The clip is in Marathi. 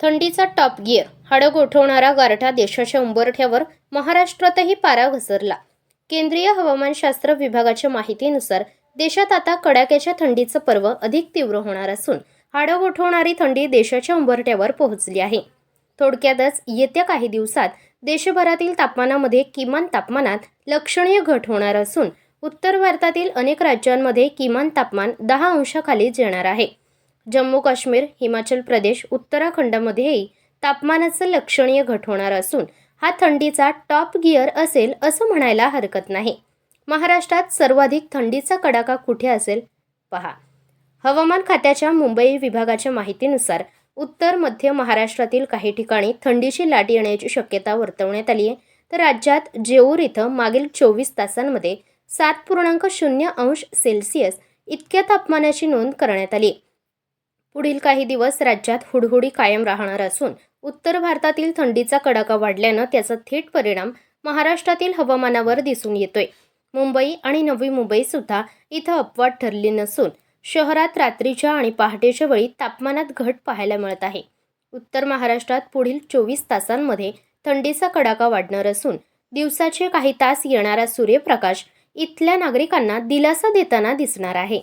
थंडीचा टॉप गिअर हाडं गोठवणारा गारठा देशाच्या उंबरठ्यावर महाराष्ट्रातही पारा घसरला. केंद्रीय हवामानशास्त्र विभागाच्या माहितीनुसार देशात आता कडाक्याच्या थंडीचं पर्व अधिक तीव्र होणार असून हाडं गोठवणारी थंडी देशाच्या उंबरठ्यावर पोहोचली आहे. थोडक्यातच येत्या काही दिवसात देशभरातील तापमानामध्ये किमान तापमानात लक्षणीय घट होणार असून उत्तर भारतातील अनेक राज्यांमध्ये किमान तापमान दहा अंशाखाली येणार आहे. जम्मू काश्मीर हिमाचल प्रदेश उत्तराखंडमध्येही तापमानाचं लक्षणीय घट होणार असून हा थंडीचा टॉप गिअर असेल असं म्हणायला हरकत नाही. महाराष्ट्रात सर्वाधिक थंडीचा कडाका कुठे असेल? पहा. हवामान खात्याच्या मुंबई विभागाच्या माहितीनुसार उत्तर मध्य महाराष्ट्रातील काही ठिकाणी थंडीची लाट येण्याची शक्यता वर्तवण्यात आली आहे. तर राज्यात जेऊर इथं मागील चोवीस तासांमध्ये सात पूर्णांक शून्य अंश सेल्सिअस इतक्या तापमानाची नोंद करण्यात आली पुढील काही दिवस राज्यात हुडहुडी कायम राहणार असून उत्तर भारतातील थंडीचा कडाका वाढल्यानं त्याचा थेट परिणाम महाराष्ट्रातील हवामानावर दिसून येतोय. मुंबई आणि नवी मुंबई सुद्धा इथं अपवाद ठरली नसून शहरात रात्रीच्या आणि पहाटेच्या वेळी तापमानात घट पाहायला मिळत आहे. उत्तर महाराष्ट्रात पुढील चोवीस तासांमध्ये थंडीचा कडाका वाढणार असून दिवसाचे काही तास येणारा सूर्यप्रकाश इथल्या नागरिकांना दिलासा देताना दिसणार आहे.